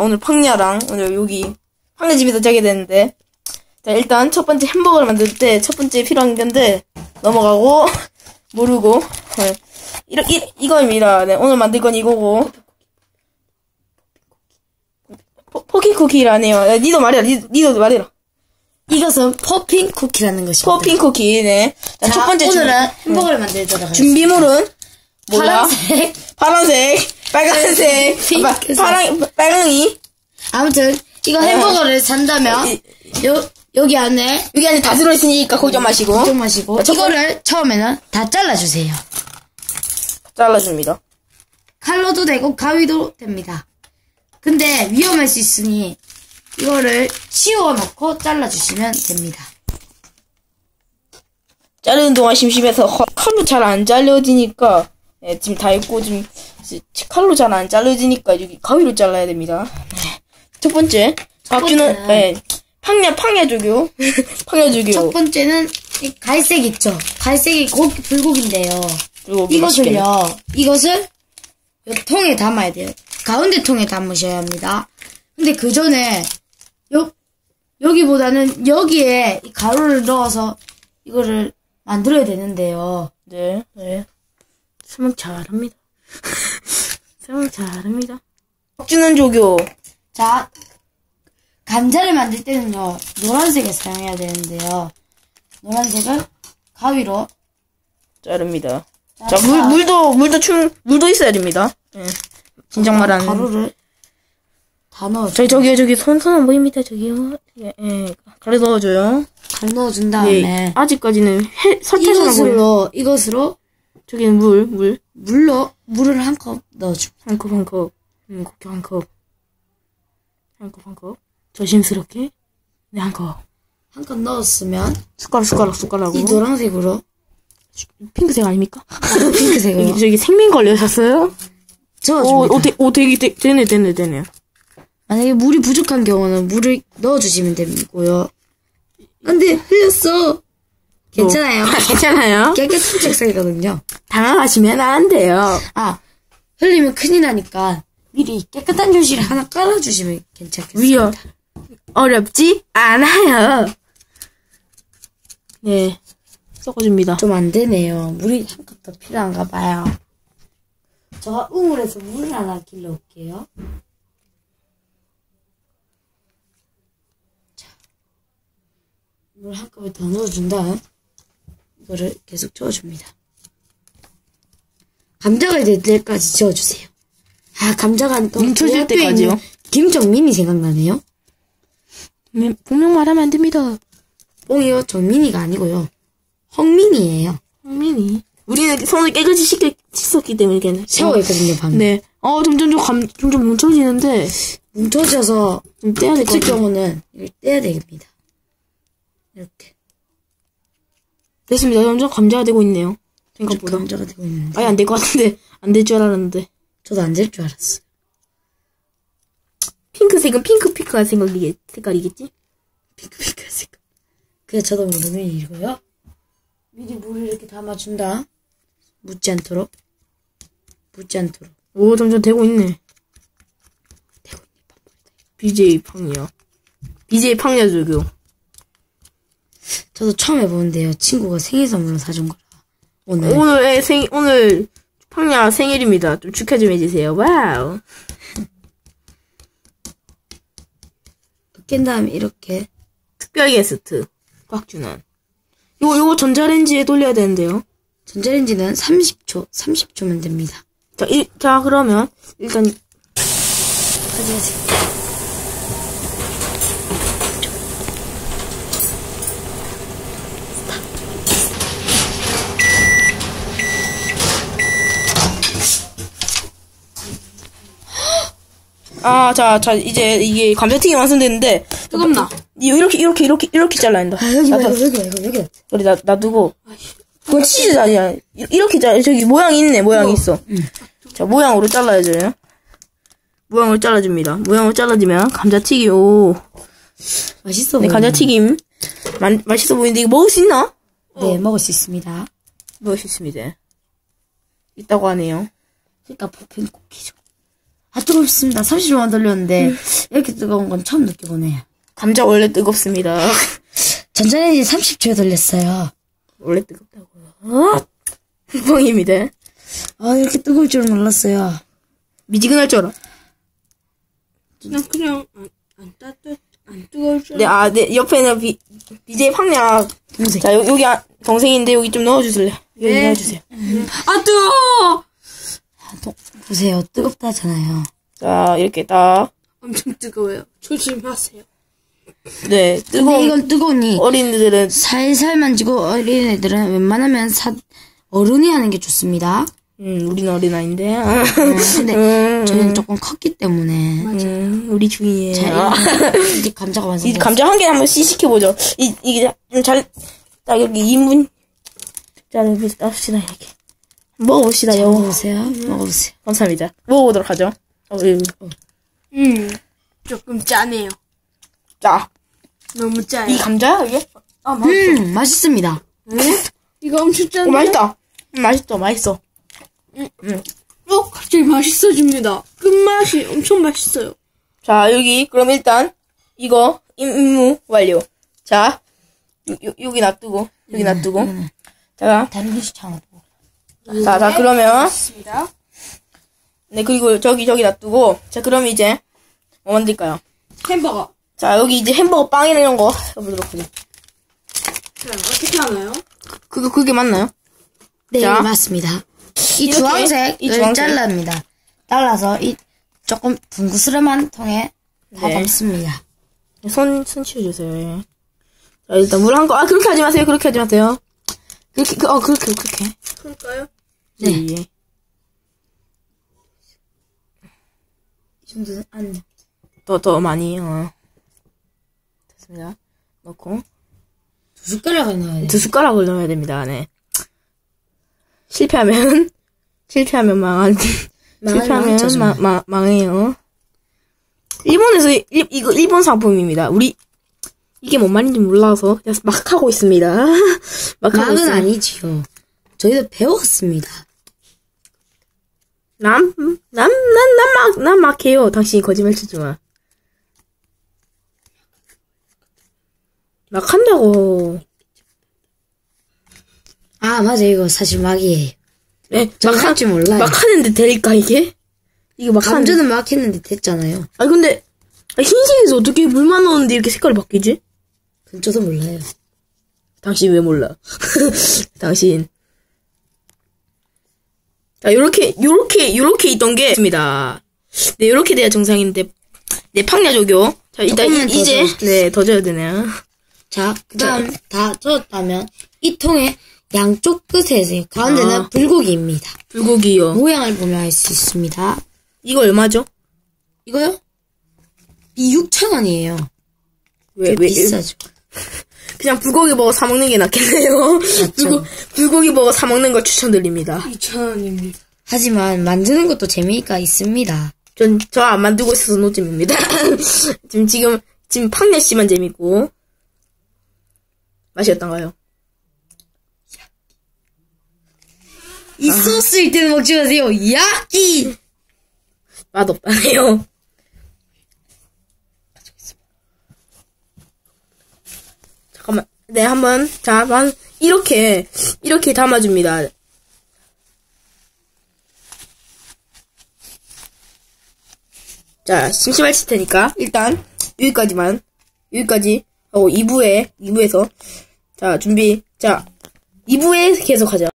오늘 팡냐랑 오늘 여기 팡냐 집에서 자게 되는데 자 일단 첫 번째 햄버거를 만들 때 첫 번째 필요한 건데 넘어가고 모르고 네. 이러, 이, 이거입니다. 네, 오늘 만들 건 이거고 포, 포키 쿠키라네요. 야, 니도 말해라. 니, 니도 말해라. 이것은 퍼핀 쿠키라는 것입니다. 포핀 쿠키. 네. 자, 자, 첫 번째 준- 오늘은 햄버거를 만들도록 하겠습니다. 준비물은 뭐야? 파란색. 파란색, 빨간색, 핑크색. 파, 파랑, 빨강이 아무튼 이거 햄버거를 산다면 이- 요 여기 안에 여기 안에 다 들어있으니까 걱정 마시고 걱정 마시고 첫 번- 이거를 처음에는 다 잘라주세요. 잘라줍니다. 칼로도 되고 가위도 됩니다. 근데 위험할 수 있으니 이거를 치워 놓고 잘라주시면 됩니다. 자르는 동안 심심해서 허- 칼로 잘안 잘려지니까 네, 지금 다 했고 지금 지- 칼로 잘 안 잘려지니까 여기 가위로 잘라야 됩니다. 네. 첫 번째 박주는 네, 팡냐 팡냐조교 팡냐조교 첫 번째는 이 갈색 있죠? 갈색이 고기 불고기인데요. 그리고 이것을요, 이것을 요 통에 담아야 돼요. 가운데 통에 담으셔야 합니다. 근데 그 전에, 요, 여기보다는 여기에 이 가루를 넣어서 이거를 만들어야 되는데요. 네, 네. 설명 잘합니다. 설명 잘합니다. 박주는 조교 자, 감자를 만들 때는요, 노란색을 사용해야 되는데요. 노란색을 가위로. 자릅니다. 자, 물, 물도, 물도 충, 물도 있어야 됩니다. 예. 진정 말하는. 가루를 다 넣어줘. 저기, 저기요, 저기, 손, 손 안 보입니다, 저기요. 예, 예. 가루 넣어줘요. 잘 넣어준 예, 다음에. 아직까지는 해, 설탕만 보여. 이것으로, 이것으로 저기는 물, 물. 물로, 물을 한 컵 넣어줘. 한 컵, 한 컵. 음, 국경 한 컵. 한 컵, 한 컵. 조심스럽게. 네, 한 컵. 한 컵 넣었으면, 숟가락, 숟가락, 숟가락으로. 이 노란색으로, 핑크색 아닙니까? 핑크색으로 여기, 저기 생민 걸려셨어요? 오, 저어줍니다. 오, 되, 오, 되게, 되, 되네, 되네, 되네. 만약에 물이 부족한 경우는 물을 넣어주시면 되고요. 근데 흘렸어. 괜찮아요. 괜찮아요? 깨끗한 책상이거든요. 당황하시면 안 돼요. 아, 흘리면 큰일 나니까 미리 깨끗한 휴지를 하나 깔아주시면 괜찮겠습니다. 위요. 어렵지 않아요. 네. 섞어줍니다. 좀 안 되네요. 물이 한 컵 더 필요한가 봐요. 제가 우물에서 물을 하나 길러 올게요. 자, 물한 컵을 더 넣어준 다음 이거를 계속 저어줍니다. 감자가 될 때까지 저어주세요. 아, 감자가 또 뭉쳐질 때까지요? 김정민이 생각나네요. 네, 분명 말하면 안 됩니다. 뽕이요, 정민이가 아니고요. 헝민이에요. 황민이. 우리는 손을 깨끗이 씻, 씻었기 때문에 걔는. 샤워했거든요, 방금. 네. 어, 점점 좀 감, 점점 뭉쳐지는데, 뭉쳐져서 좀 떼야 될것 없을 같아요. 경우는 이걸 떼야 됩니다. 이렇게. 됐습니다. 점점 감자가 되고 있네요. 생각보다. 감자가 되고 있는데. 아예 안 될 것 같은데, 안 될 줄 알았는데. 저도 안 될 줄 알았어요. 핑크색은 핑크핑크한 색깔이겠, 색깔이겠지? 핑크핑크 색깔. 그게 저도 모르는 일이고요. 미리 물을 이렇게 담아준다. 묻지 않도록. 묻지 않도록. 오, 점점 되고 있네. BJ 팡이야. BJ 팡이야, 저기요. 저도 처음 해보는데요. 친구가 생일 선물로 사준 거라. 오늘. 오늘 애 생, 오늘 팡야 생일입니다. 좀 축하 좀 해주세요. 와우. 깬 다음에 이렇게. 특별 게스트. 꽉준한. 요거, 요거 전자레인지에 돌려야 되는데요. 전자레인지는 30초, 30초면 됩니다. 자, 이, 자, 그러면, 일단, 가져가세요. 아, 자, 자, 이제 이게 감자튀김 완성됐는데. 뜨겁나? 이렇게, 이렇게, 이렇게, 이렇게 잘라야 한다. 아, 여기 나, 여기 말고 여기. 우리 나, 놔두고. 그건 치즈 아니야. 이- 이렇게 잘, 저기 모양이 있네, 모양이 있어. 자, 모양으로 잘라야죠. 모양으로 잘라줍니다. 모양으로 잘라주면, 감자튀김, 오. 맛있어 네, 보이네. 감자튀김. 만, 맛있어 보이는데, 이거 먹을 수 있나? 네, 먹을 수 있습니다. 먹을 수 있습니다. 있다고 하네요. 그러니까 퍼핀 쿠키죠. 아, 뜨겁습니다. 30초만 돌렸는데, 이렇게 뜨거운 건 처음 느껴보네요. 감자 원래 뜨겁습니다. 전자레인지 30초에 돌렸어요. 원래 뜨겁다고요. 어? 뻥입니다. 아, 이렇게 뜨거울 줄 몰랐어요. 미지근할 줄 알아. 난 그냥 안, 안 따뜻 안 뜨거울 줄 네, 아, 네, 옆에는 비, BJ 팡냥. 동생. 자, 요, 여기 아, 동생인데 여기 좀 넣어주실래요? 여기 네. 넣어주세요. 아 뜨거 보세요. 뜨겁다잖아요. 자, 이렇게 딱. 엄청 뜨거워요 조심하세요 네, 근데 뜨거운 이건 뜨거우니, 어린이들은 살살 만지고 어린애들은 웬만하면 사, 어른이 하는 게 좋습니다. 음, 우리는 어린아이인데. 어, 근데 음, 저희는 조금 컸기 때문에. 음, 우리 중이에요. 자, 이제, 이제 감자가 이 완성됐어요. 감자 한 개 한번 시식해보죠. 이, 이게 좀 잘, 딱 여기 2분. 자, 여기 납시다, 이렇게. 먹어봅시다 요. 먹어보세요. 먹어보세요. 감사합니다. 먹어보도록 하죠. 어, 예. 음 조금 짜네요 자, 너무 짜요 이 감자야, 이게? 아, 맛있어. 음, 맛있습니다. 이거 엄청 어, 짜네 맛있다. 음, 맛있어, 맛있어. 어 갑자기 맛있어집니다 끝맛이 엄청 맛있어요 자, 여기, 그럼 일단, 이거, 임- 임무 완료. 자, 요, 요, 여기 놔두고, 여기 놔두고. 자, 다른 하나 더. 자, 자, 그러면, 맞습니다 네, 그리고 저기, 저기 놔두고, 자, 그럼 이제, 뭐 만들까요? 햄버거 자, 여기 이제 햄버거 빵이나 이런 거 해보도록 하죠. 자 어떻게 하나요? 그거, 그게 맞나요? 네, 자. 맞습니다. 이 이렇게, 주황색을 이 주황색. 잘라합니다. 잘라서 이 조금 둥그스름한 통에 다 네. 담습니다. 손, 손 치워주세요. 예. 자, 일단 물 한 거, 아, 그렇게 하지 마세요. 그렇게 하지 마세요. 그렇게, 그, 어, 그렇게, 그렇게. 그럴까요? 네. 예, 예. 이 정도는 안 더, 더 많이, 어. 됐습니다. 넣고. 두 숟가락을 넣어야 돼요. 두 숟가락을 넣어야 됩니다, 네. 실패하면, 실패하면 망한, 실패하면. 망, 망, 망해요. 일본에서, 일, 이거 일본 상품입니다. 우리, 이게 뭔 말인지 몰라서 그냥 막 하고 있습니다. 막 하고 막은. 아니지요. 저희도 배웠습니다. 남, 남, 난, 난 막, 난 막해요. 당신이 거짓말 치지 마. 막 한다고. 아, 맞아. 이거 사실 막이에요. 네, 막, 하, 할줄 몰라요. 막 하는데 될까, 이게? 이거 막 하는데. 감자는 막 했는데 됐잖아요. 아니, 근데, 아, 흰색에서 어떻게 물만 넣었는데 이렇게 색깔이 바뀌지? 그건 저도 몰라요. 당신 왜 몰라? 당신. 자, 요렇게, 요렇게, 요렇게 있던 게 있습니다. 네, 요렇게 돼야 정상인데. 네, 팡야조교. 자, 일단, 조금만 이, 더 이 제, 넣어줄게요. 네, 더 줘야 되네요. 자, 그 다음 다 젖었다면 이 통의 양쪽 끝에 가운데는 아. 불고기입니다. 불고기요. 모양을 보면 알 수 있습니다. 이거 얼마죠? 이거요? 이 6,000원이에요. 왜, 왜, 비싸죠. 그냥 불고기 버거 사먹는 게 낫겠네요. 불고, 불고기 버거 사먹는 걸 추천드립니다. 2,000원입니다 하지만 만드는 것도 재미가 있습니다. 전, 저 안 만들고 있어서 노잼입니다. 지금, 지금, 지금 팡야 씨만 재밌고. 맛이 어떤가요? 이 소스일 때는 먹지 마세요. 야끼! 맛없다네요. 잠깐만. 네, 한번, 자, 한, 이렇게, 이렇게 담아줍니다. 자, 심심하실 테니까, 일단, 여기까지만, 여기까지, 하고 2부에, 2부에서, 자, 준비, 자, 2부에 계속 하자.